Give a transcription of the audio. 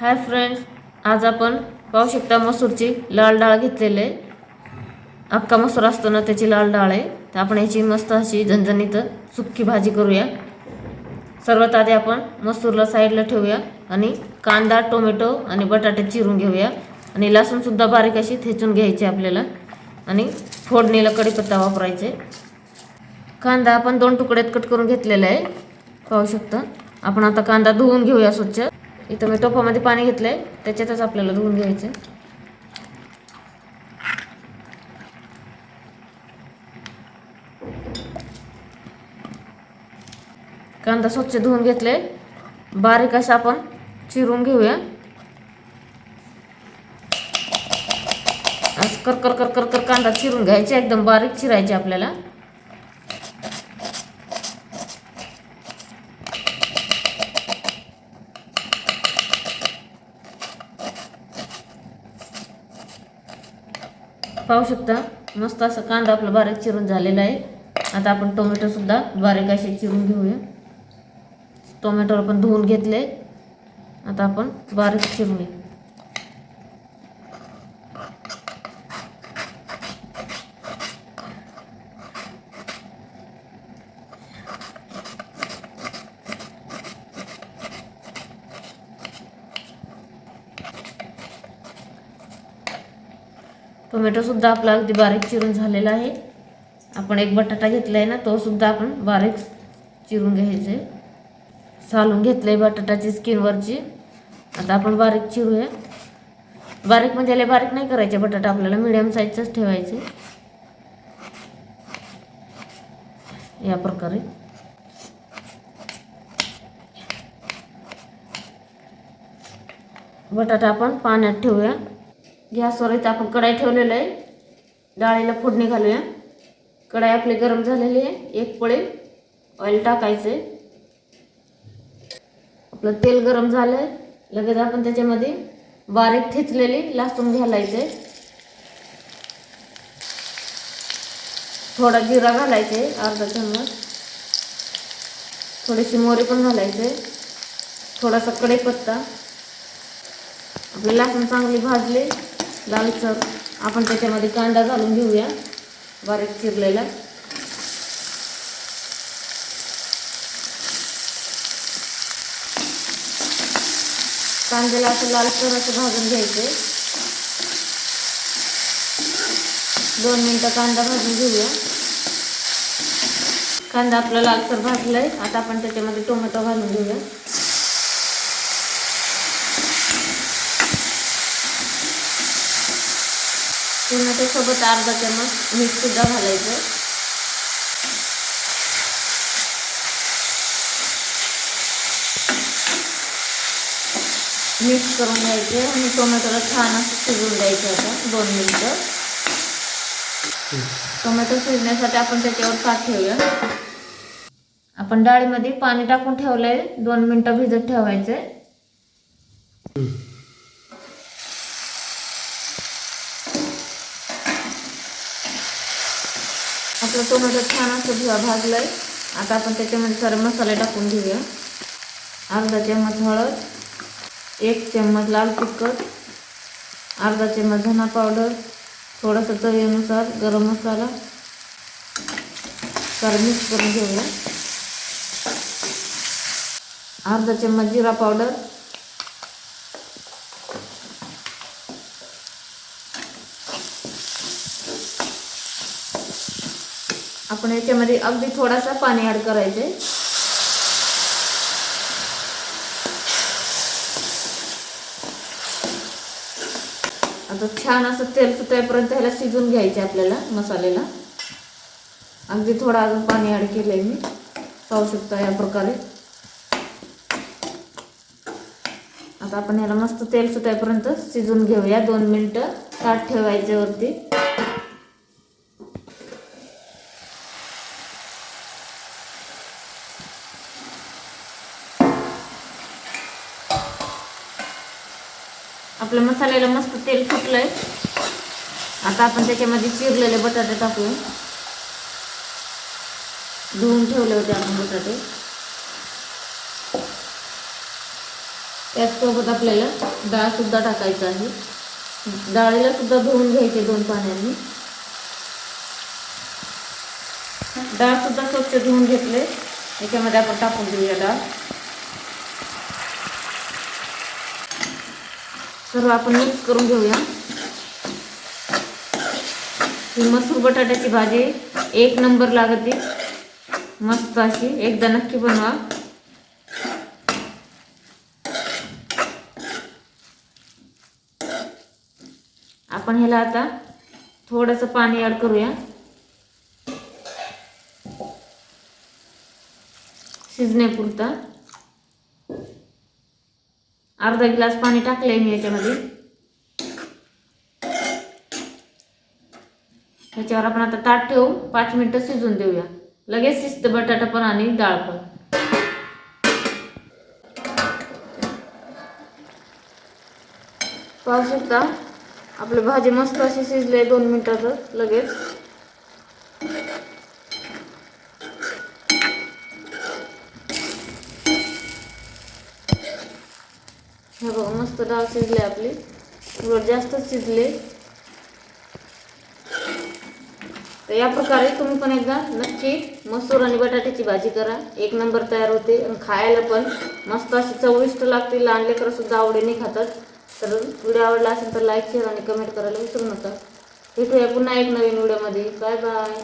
Hi friends आज आपण पाहू शकता मसूरची लाल डाळ घेतलेली आहे. अख्खा मसूर असतो ना त्याची लाल डाळ आहे. तर आपण याची मस्त अशी झणझणीत सुक्की भाजी करूया. सर्वात आधी आपण मसूरला साईडला ठेवूया आणि कांदा टोमॅटो आणि बटाटे चिरून घेऊया. आणि लसूणसुद्धा बारीक अशी ठेचून घ्यायची आपल्याला. आणि फोडणीला कढीपत्ता वापरायचे. कांदा आपण दोन तुकड्यात कट करून घेतलेला आहे. पाहू शकता. आपण आता कांदा धुवून घेऊया स्वच्छ. इथं मी टोपामध्ये पाणी घेतलंय त्याच्यातच आपल्याला धुवून घ्यायचं कांदा स्वच्छ धुवून घेतले बारीक असं आपण चिरून घेऊया. असं कर कर कर कर कर कांदा चिरून घ्यायचे एकदम बारीक चिरायचे आपल्याला पाहू शकता मस्त असं कांदा आपला बारीक चिरून झालेला आहे. आता आपण टोमॅटोसुद्धा बारीक असे चिरून घेऊया. टोमॅटोला आपण धुवून घेतले आता आपण बारीक चिरून टोमॅटोसुद्धा आपला अगदी बारीक चिरून झालेला आहे. आपण एक बटाटा घेतला आहे ना तोसुद्धा आपण बारीक चिरून घ्यायचे. सालून घेतलं आहे बटाटाची स्किनवरची आता आपण बारीक चिरूया. बारीक म्हणजे लय बारीक नाही करायचे बटाटा आपल्याला मिडियम साईजचाच ठेवायचे. या प्रकारे. बटाटा आपण पाण्यात ठेवूया. गॅसवर इथं आपण कढाई ठेवलेलं आहे. डाळीला फोडणी घालूया. कढाई आपली गरम झालेली आहे. एक पळी ऑइल टाकायचे. आपलं तेल गरम झालं लगेच आपण त्याच्यामध्ये बारीक ठेचलेली लसूण घालायचे. थोडा जिरा घालायचे अर्धा चम्मच. थोडीशी मोरी पण घालायचे. थोडासा कडेपत्ता आपली लसूण चांगली भाजले. लालसर आपण त्याच्यामध्ये कांदा घालून घेऊया. बारीक चिरलेला. कांद्याला असं लालसर असं भाजून घ्यायचे. दोन मिनटं कांदा भाजून घेऊया. कांदा आपला लालसर भाजलाय. आता आपण त्याच्यामध्ये टोमॅटो घालून घेऊया. टोमॅटोसोबत अर्धा चमच मीठसुद्धा घालायचं. मिक्स करून घ्यायचे आणि टोमॅटोला छान असं शिजवून द्यायचं आता दोन मिनटं. टोमॅटो शिजण्यासाठी आपण त्याच्यावर ताट ठेवूया. आपण डाळीमध्ये पाणी टाकून ठेवलंय दोन मिनटं भिजत ठेवायचे आपलं टोमॅटो छान असं भिवा भाजलंय आता आपण त्याच्यामध्ये सारे मसाले टाकून घेऊया. अर्धा चम्मच हळद एक चम्मच लाल तिखट अर्धा चम्मच धना पावडर थोडंसं चवीनुसार गरम मसाला. सर मिक्स करून घेऊया. अर्धा चम्मच जिरा पावडर आपण याच्यामध्ये अगदी थोडासा पाणी ॲड करायचे आता छान असं तेल सुटायपर्यंत ह्याला शिजून घ्यायचे आपल्याला मसाल्याला अगदी थोडं अजून पाणी ॲड केलंय मी. पाहू शकता या प्रकारे. आता आपण ह्याला मस्त तेल सुटायपर्यंत शिजून घेऊया. दोन मिनटं ताट ठेवायचे आपल्या मसाल्याला मस्त तेल सुटलंय आता आपण त्याच्यामध्ये चिरलेले बटाटे टाकू धुवून ठेवले होते आपण बटाटे. त्याचसोबत आपल्याला डाळसुद्धा टाकायचं आहे. डाळीला सुद्धा धुवून घ्यायचे दोन पाण्याने. डाळ सुद्धा स्वच्छ धुवून घेतले याच्यामध्ये आपण टाकून देऊया डाळ. सर्व आपण मिक्स करून घेऊया. ही मसूर बटाट्याची भाजी एक नंबर लागते. मस्त अशी एकदा नक्की बनवा. आपण ह्याला आता थोडंसं पाणी ॲड करूया. शिजण्यापुरता. अर्धा ग्लास पाणी टाकलंय मी याच्यामध्ये. ह्याच्यावर आपण आता ताट ठेवू पाच मिनिटं शिजून देऊया. लगेच शिजतं बटाटा पण आणि डाळ पण. पाहू शकता आपली भाजी मस्त अशी शिजली आहे दोन मिनिटातच लगेच हे बघा मस्त डाळ शिजले आपले. उलट जास्तच शिजले. तर या प्रकारे तुम्ही पण एकदा नक्की मसूर आणि बटाट्याची भाजी करा. एक नंबर तयार होते आणि खायला पण मस्त अशी चविष्ट लागते. लहान लेकरं सुद्धा आवडीने खातात. तर व्हिडिओ आवडला असेल तर लाईक शेअर आणि कमेंट करायला विसरू नका. भेटूया पुन्हा एक नवीन व्हिडिओमध्ये. Bye bye